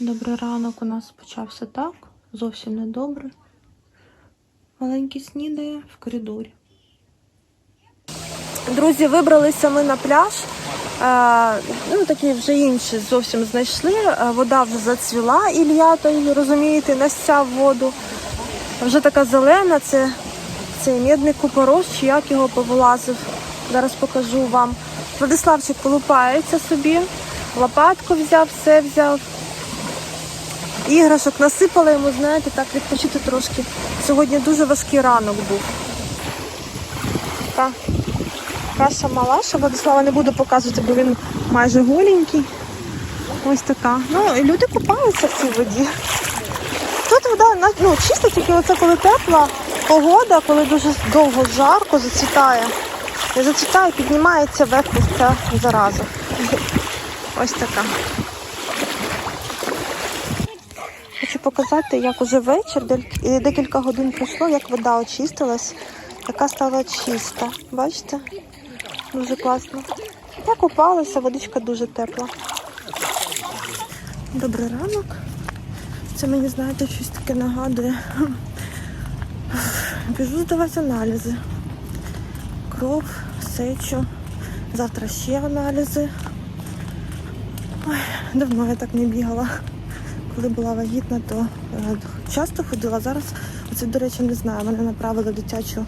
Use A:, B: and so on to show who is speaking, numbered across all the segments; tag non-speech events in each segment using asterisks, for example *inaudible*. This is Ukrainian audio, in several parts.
A: Добрий ранок у нас почався так, зовсім не добре. Маленький снідає в коридорі. Друзі, вибралися ми на пляж. Е, ну, такі вже інші зовсім знайшли. Е, вода вже зацвіла, Ілля, той, розумієте, насяв воду. Вже така зелена, це цей мідний купорос, чи як його повилазив. Зараз покажу вам. Владиславчик колупається собі, лопатку взяв, все взяв. Іграшок насипала йому, знаєте, так відпочити трошки. Сьогодні дуже важкий ранок був. Така каша мала, що Владислава не буду показувати, бо він майже голенький. Ось така. Ну, і люди купаються в цій воді. Тут вода ну, чиста, тільки оце коли тепла погода, коли дуже довго жарко зацвітає. Зацвітає, піднімається вверх ця зараза. Ось така. Хочу показати, як уже вечір, декілька годин пройшло, як вода очистилась, яка стала чиста. Бачите? Дуже класно. Я купалася, водичка дуже тепла. Добрий ранок. Це мені, знаєте, щось таке нагадує. *laughs* Біжу здавати аналізи. Кров, сечу. Завтра ще аналізи. Ой, давно я так не бігала. Коли була вагітна, то е, часто ходила. Зараз, оце, до речі, не знаю. Мене направили в дитячу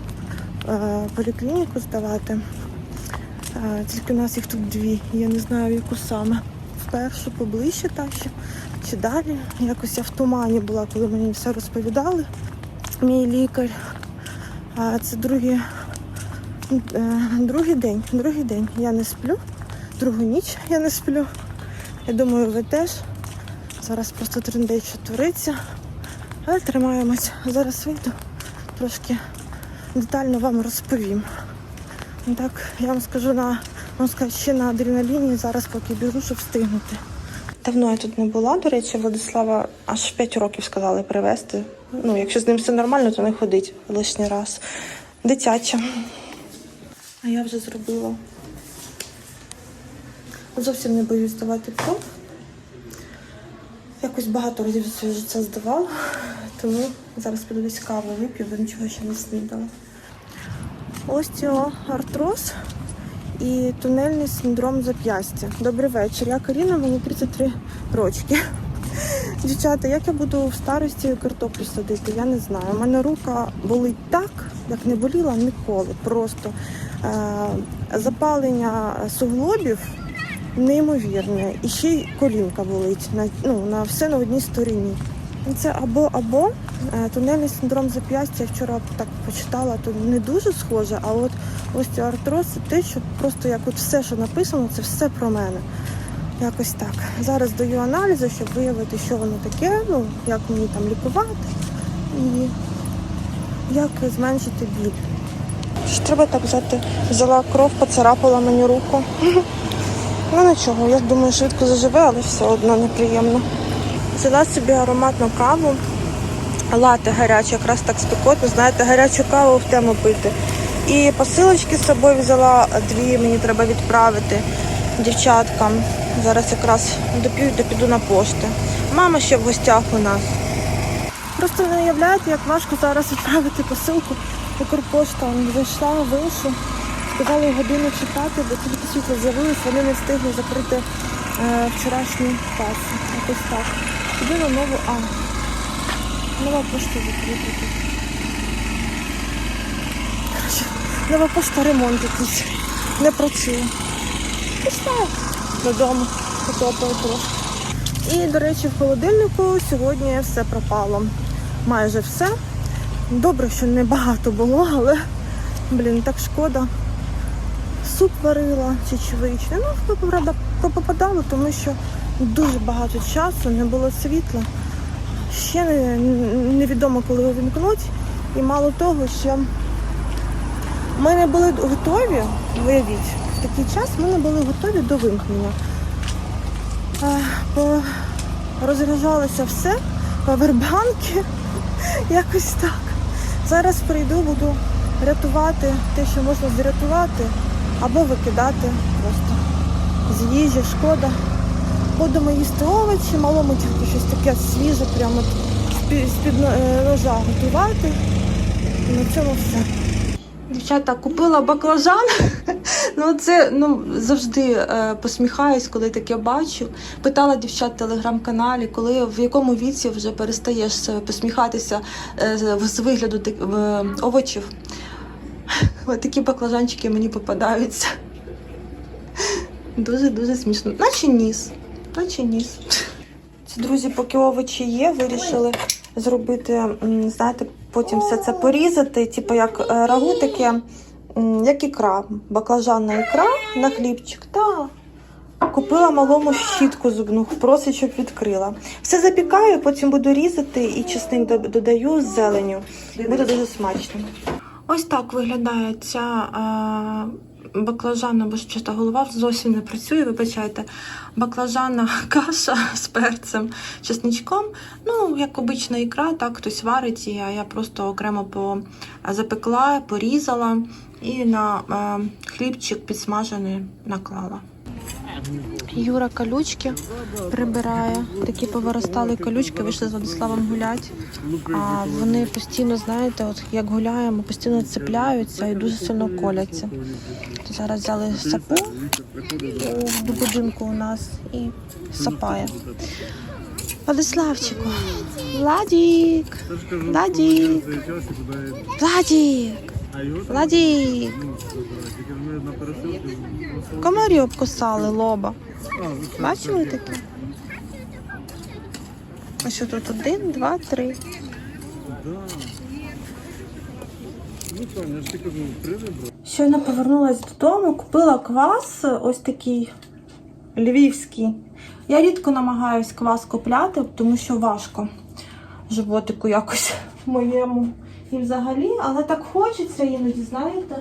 A: е, поліклініку здавати. Е, тільки у нас їх тут дві. Я не знаю, яку саме. В першу поближче та ще чи далі. Якось я в тумані була, коли мені все розповідали. Мій лікар. Це другий, другий день. Другий день я не сплю. Другу ніч я не сплю. Я думаю, ви теж. Зараз просто трендець, що твориться. Але тримаємось. Зараз вийду, трошки детально вам розповім. Так, я вам скажу на вам ще на адреналіні зараз поки біжу, щоб встигнути. Давно я тут не була, до речі, Владислава аж 5 років сказали привезти. Ну, якщо з ним все нормально, то не ходить лишній раз. Дитяча. А я вже зробила. Зовсім не боюсь здавати кров. Якось багато разів життя здавала, тому зараз піду каву вип'ю, бо нічого ще не снідала. Остеоартроз і тунельний синдром зап'ястя. Добрий вечір. Я Каріна, мені 33 рочки. Дівчата, як я буду в старості картоплю садити, я не знаю. У мене рука болить так, як не боліла ніколи. Просто е- запалення суглобів неймовірне. І ще й колінка болить на, ну, на все на одній стороні. Ну, Це або або е, тунельний синдром зап'ястя. Я вчора так почитала, то не дуже схоже, а от остеоартроз це те, що просто як от все, що написано, це все про мене. Якось так. Зараз даю аналізи, щоб виявити, що воно таке, ну, як мені там лікувати і як зменшити біль. Що треба так взяти? Взяла кров, поцарапала мені руку. Ну нічого, я думаю, швидко заживе, але все одно неприємно. Взяла собі ароматну каву, лати гаряче, якраз так спекотно, знаєте, гарячу каву в тему пити. І посилочки з собою взяла дві, мені треба відправити дівчаткам. Зараз якраз доп'ю і піду на пошти. Мама ще в гостях у нас. Просто не уявляєте, як важко зараз відправити посилку. Укрпошта зайшла в іншу. Сказали годину чекати, бо тільки світло з'явилось, вони не встигли закрити е, вчорашню касу. Якось так. Іду на нову А. Нова пошта закрита тут. Нова пошта ремонт якийсь. Не працює. Пішла додому, потопаю трошки. І, до речі, в холодильнику сьогодні все пропало. Майже все. Добре, що не багато було, але, блін, так шкода суп варила чечевичний. Ну, правда, попадало, тому що дуже багато часу, не було світла. Ще не, невідомо, коли увімкнуть. І мало того, що ми не були готові, виявіть, в такий час ми не були готові до вимкнення. Розряджалося все, павербанки, *laughs* якось так. Зараз прийду, буду рятувати те, що можна зрятувати, або викидати просто з їжі, шкода. Будемо їсти овочі, малому тільки щось таке свіже, прямо з-під, е, ножа готувати. І на цьому все. Дівчата, купила баклажан. *laughs* ну це ну завжди е, посміхаюсь, коли таке бачу. Питала дівчат в телеграм-каналі, коли в якому віці вже перестаєш е, посміхатися е, з- вигляду в- овочів. Ось такі баклажанчики мені попадаються. Дуже дуже смішно. Наче ніс. Наче ніс. Це, друзі, поки овочі є, вирішили зробити, знаєте, потім все це порізати, типу як е, рагу таке, як ікра, баклажанна ікра на хлібчик. Та купила малому щітку зубну, просить, щоб відкрила. Все запікаю, потім буду різати і чесник додаю з зеленю. Буде дуже смачно. Ось так виглядає ця е, або бо чиста голова зовсім не працює, вибачайте. баклажана *laughs* каша з перцем, чесничком. Ну, як обична ікра, так хтось варить її, а я просто окремо по, запекла, порізала і на хлібчик підсмажений наклала. Юра колючки прибирає. Такі повиростали колючки, вийшли з Владиславом гуляти. А вони постійно, знаєте, от як гуляємо, постійно цепляються і дуже сильно коляться. То зараз взяли сапу до будинку у нас і сапає. Владиславчику, Владік, Владік, Владік, Владік. Комарі обкусали лоба. Бачили таке? А що тут один, два, три. Щойно повернулася додому, купила квас, ось такий львівський. Я рідко намагаюсь квас купляти, тому що важко животику якось моєму. І взагалі, але так хочеться іноді, знаєте?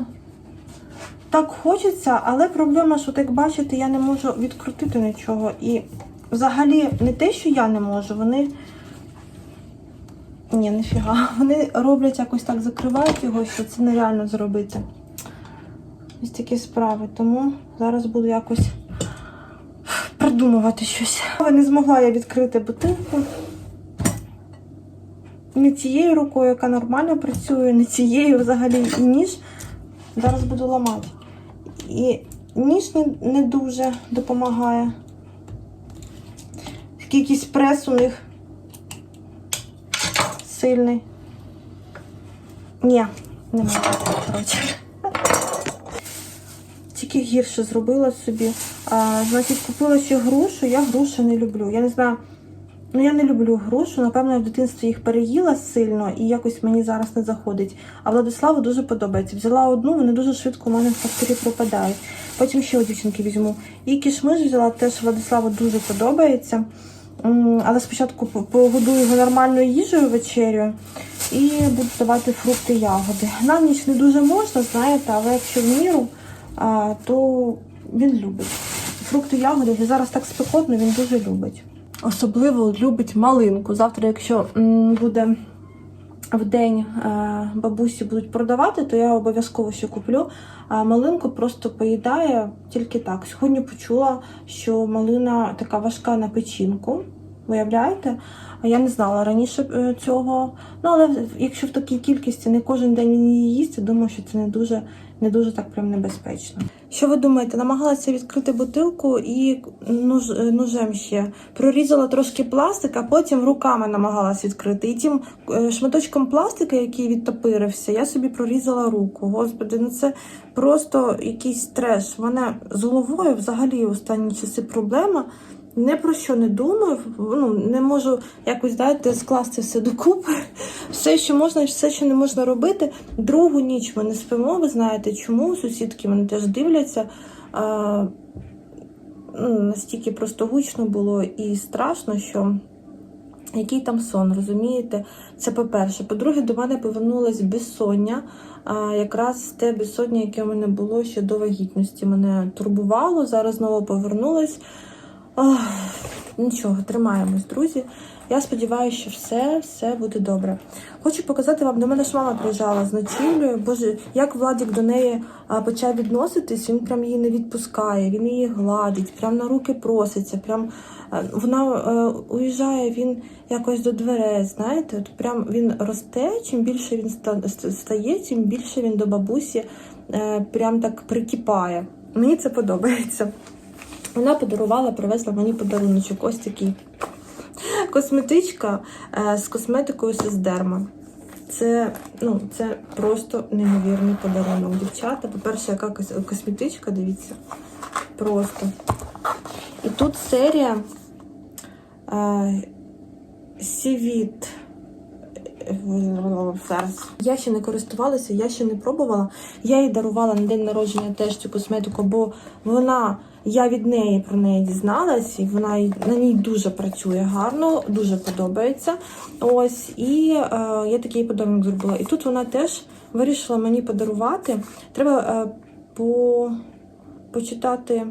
A: Так хочеться, але проблема, що, от як бачите, я не можу відкрутити нічого. І взагалі не те, що я не можу, вони. Ні, ніфіга. *laughs* Вони роблять якось так, закривають його, що це нереально зробити. Ось такі справи. Тому зараз буду якось придумувати щось. Але не змогла я відкрити бутилку. Не цією рукою, яка нормально працює, не цією взагалі і ніж. Зараз буду ламати. І ніж не, не дуже допомагає. Якийсь прес у них сильний. Ні, немає. Коротше. Тільки гірше зробила собі. А, значить, купила ще грушу. Я грушу не люблю. Я не знаю. Ну, я не люблю грушу. Напевно, я в дитинстві їх переїла сильно і якось мені зараз не заходить. А Владиславу дуже подобається. Взяла одну, вони дуже швидко у мене в факторі пропадають. Потім ще у дівчинки візьму. І кішмиш взяла, теж Владиславу дуже подобається. Але спочатку по- погодую його нормальною їжею вечерю і буду давати фрукти, ягоди. На ніч не дуже можна, знаєте, але якщо в міру, то він любить. Фрукти, ягоди, зараз так спекотно, він дуже любить. Особливо любить малинку. Завтра, якщо буде в день е, бабусі будуть продавати, то я обов'язково ще куплю. А малинку просто поїдає тільки так. Сьогодні почула, що малина така важка на печінку. Виявляєте? А Я не знала раніше е, цього. Ну, але якщо в такій кількості не кожен день він її їсть, думаю, що це не дуже, не дуже так прям небезпечно. Що ви думаєте? Намагалася відкрити бутилку і нож, е, ножем ще прорізала трошки пластик, а потім руками намагалась відкрити. І тим е, шматочком пластика, який відтопирився, я собі прорізала руку. Господи, ну це просто якийсь треш. У мене з головою взагалі останні часи проблема. Не про що не думаю, ну не можу якось знаєте, скласти все докупи. Все, що можна, все, що не можна робити. Другу ніч ми не спимо. Ви знаєте, чому сусідки мене теж дивляться. А, ну, настільки просто гучно було і страшно, що який там сон, розумієте? Це по-перше. По-друге, до мене повернулась безсоння. А, якраз те безсоння, яке в мене було ще до вагітності. Мене турбувало, зараз знову повернулась. Ах, Нічого, тримаємось, друзі. Я сподіваюся, що все, все буде добре. Хочу показати вам, до мене ж мама приїжджала з ночівлею. Боже, як Владік до неї почав відноситись, він прям її не відпускає, він її гладить, прям на руки проситься. Прям е, вона е, уїжджає, він якось до дверей. Знаєте, от прям він росте. Чим більше він стає, тим більше він до бабусі е, прям так прикипає. Мені це подобається. Вона подарувала, привезла мені подаруночок. Ось такий косметичка е, з косметикою Сесдерма. Це, ну, це просто неймовірний подарунок. Дівчата, по-перше, яка косметичка, дивіться. Просто. І тут серія е, Сівіт. Я ще не користувалася, я ще не пробувала. Я їй дарувала на день народження теж цю косметику, бо вона, я від неї про неї дізналась, і вона на ній дуже працює гарно, дуже подобається. Ось, і е, я такий подарунок зробила. І тут вона теж вирішила мені подарувати. Треба е, по, почитати.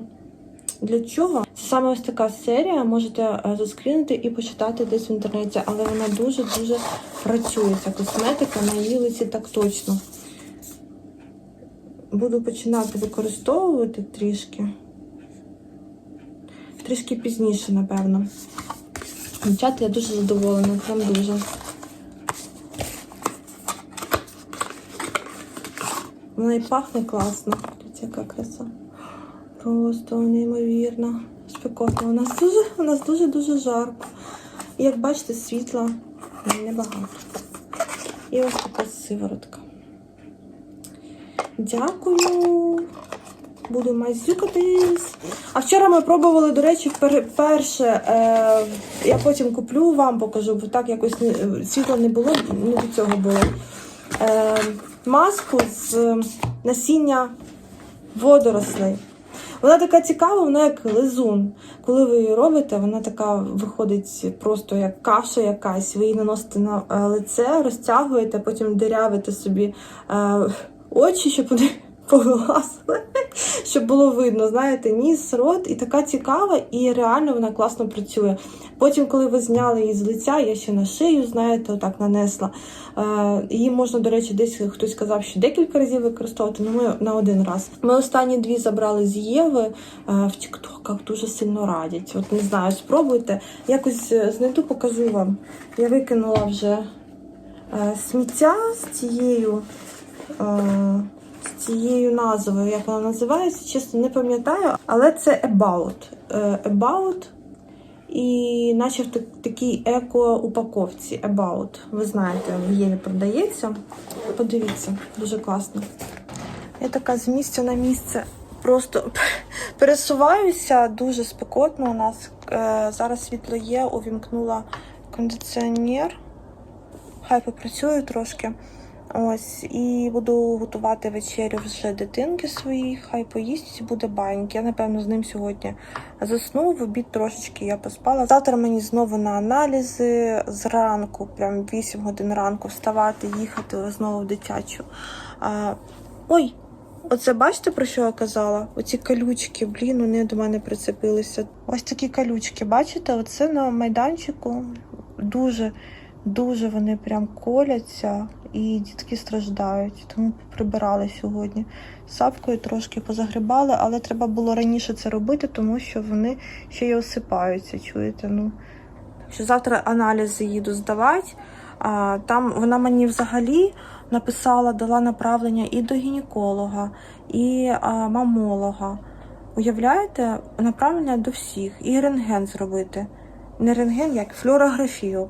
A: Для чого? Це саме ось така серія. Можете е, заскрінити і почитати десь в інтернеті, але вона дуже-дуже працює. Ця косметика на її лиці так точно. Буду починати використовувати трішки. Трішки пізніше, напевно. Дівчата, я дуже задоволена, прям дуже. Вона і пахне класно. Дивіться, яка краса. Просто неймовірно. Спекотно. У нас дуже, у нас дуже-дуже жарко. І як бачите, світла небагато. І ось така сиворотка. Дякую. Буду мазюкатись. А вчора ми пробували, до речі, вперше. Е, я потім куплю, вам покажу, бо так якось світла не було, не до цього було. Е, маску з е, насіння водорослей. Вона така цікава, вона як лизун. Коли ви її робите, вона така виходить просто як каша якась. Ви її наносите на е, лице, розтягуєте, потім дирявите собі е, очі, щоб вони повилазили, *laughs* щоб було видно, знаєте, ніс, рот, і така цікава, і реально вона класно працює. Потім, коли ви зняли її з лиця, я ще на шию, знаєте, отак нанесла. Е, Її можна, до речі, десь хтось казав, що декілька разів використовувати, але ми на один раз. Ми останні дві забрали з Єви е, в Тіктоках, дуже сильно радять. От не знаю, спробуйте. Якось е, знайду, покажу вам. Я викинула вже сміття з цією. З цією назвою, як вона називається, чесно не пам'ятаю, але це About. Е, About і наче в такій еко-упаковці About. Ви знаєте, в Єві продається. Подивіться, дуже класно. Я така з місця на місце просто *laughs* пересуваюся, дуже спекотно у нас. Е, Зараз світло є, увімкнула кондиціонер. Хай попрацює трошки. Ось, і буду готувати вечерю вже дитинки своїй, хай поїсть, буде баньки. Я, напевно, з ним сьогодні засну. В обід трошечки я поспала. Завтра мені знову на аналізи зранку, прям 8 годин ранку вставати, їхати знову в дитячу. А, ой, оце бачите, про що я казала? Оці калючки, блін, вони до мене прицепилися. Ось такі калючки, бачите? Оце на майданчику дуже, дуже вони прям коляться і дітки страждають, тому прибирали сьогодні. Сапкою трошки позагрібали, але треба було раніше це робити, тому що вони ще й осипаються, чуєте? Ну. Що завтра аналізи їду здавати. А, там вона мені взагалі написала, дала направлення і до гінеколога, і а, мамолога. Уявляєте, направлення до всіх, і рентген зробити. Не рентген, як флюорографію.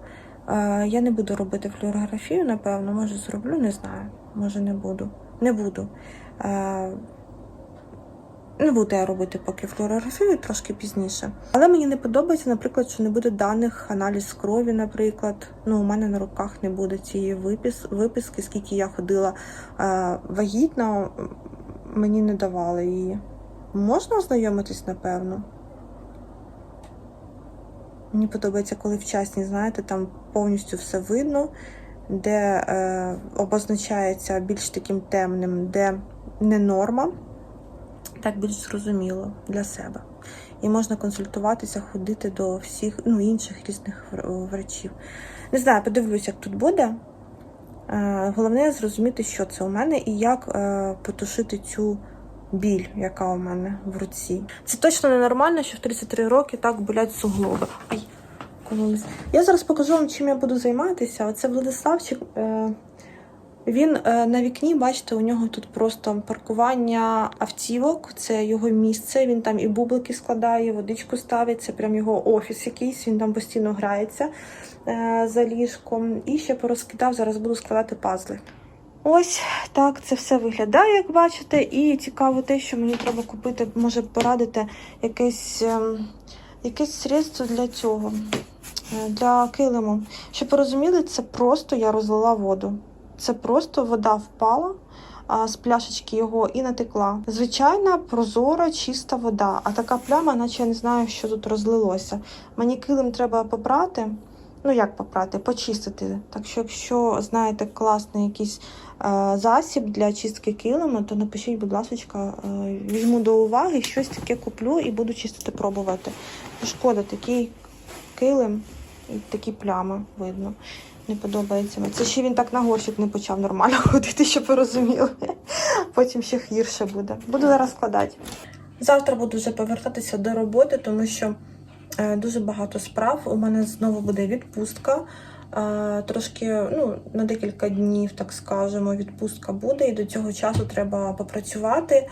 A: Я не буду робити флюорографію, напевно, може зроблю, не знаю. Може не буду. Не буду. Не буду я робити поки флюорографію, трошки пізніше. Але мені не подобається, наприклад, що не буде даних аналіз крові, наприклад. Ну, у мене на руках не буде цієї випис, виписки, скільки я ходила вагітна, мені не давали її. Можна ознайомитись, напевно. Мені подобається, коли вчасні, знаєте, там повністю все видно, де е, обозначається більш таким темним, де не норма, так більш зрозуміло для себе. і можна консультуватися, ходити до всіх ну, інших різних врачів. Не знаю, подивлюсь, як тут буде. Е, Головне зрозуміти, що це у мене і як е, потушити цю біль, яка у мене в руці. Це точно ненормально, що в 33 роки так болять суглоби. Ай, кололись. Я зараз покажу вам, чим я буду займатися. Оце Владиславчик. Е, він е, на вікні, бачите, у нього тут просто паркування автівок, це його місце. Він там і бублики складає, водичку ставить. Це прям його офіс якийсь. Він там постійно грається е, за ліжком. І ще порозкидав. Зараз буду складати пазли. Ось так це все виглядає, як бачите. І цікаво те, що мені треба купити, може порадити якесь, ем, якесь средство для цього, для килиму. Щоб ви розуміли, це просто я розлила воду. Це просто вода впала з пляшечки його і натекла. Звичайна прозора, чиста вода. А така пляма, наче я не знаю, що тут розлилося. Мені килим треба попрати. Ну, як попрати, почистити. Так що, якщо знаєте класний якийсь е, засіб для чистки килима, то напишіть, будь ласка, е, візьму до уваги, щось таке куплю і буду чистити, пробувати. Шкода, такий килим і такі плями видно. Не подобається мені. Це ще він так на горщик не почав нормально *laughs* ходити, щоб ви розуміли. Потім ще гірше буде. Буду зараз складати. Завтра буду вже повертатися до роботи, тому що е, дуже багато справ. У мене знову буде відпустка. Трошки ну, на декілька днів, так скажемо, відпустка буде, і до цього часу треба попрацювати.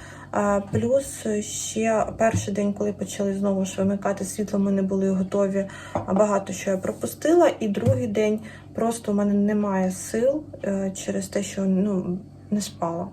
A: Плюс ще перший день, коли почали знову ж вимикати світло, ми не були готові. а Багато що я пропустила. І другий день просто у мене немає сил е, через те, що ну, не спала.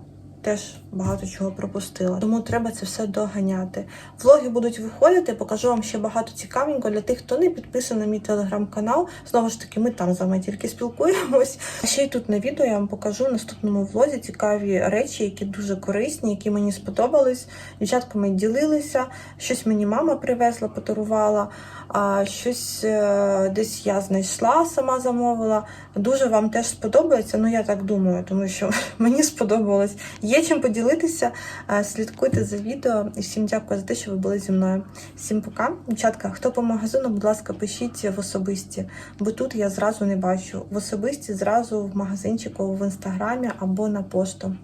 A: Теж багато чого пропустила. Тому треба це все доганяти. Влоги будуть виходити, покажу вам ще багато цікавенького для тих, хто не підписаний на мій телеграм-канал. Знову ж таки, ми там з вами тільки спілкуємось. А ще й тут на відео я вам покажу в наступному влозі цікаві речі, які дуже корисні, які мені сподобались. Дівчатками ділилися. Щось мені мама привезла, подарувала, а щось е, десь я знайшла, сама замовила. Дуже вам теж сподобається. Ну я так думаю, тому що *laughs* мені сподобалось. Є чим поділитися. Е, Слідкуйте за відео і всім дякую за те, що ви були зі мною. Всім пока. Дівчатка, хто по магазину, будь ласка, пишіть в особисті, бо тут я зразу не бачу. В особисті зразу в магазинчику в інстаграмі або на пошту.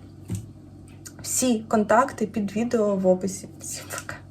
A: Всі контакти під відео в описі. Всім пока.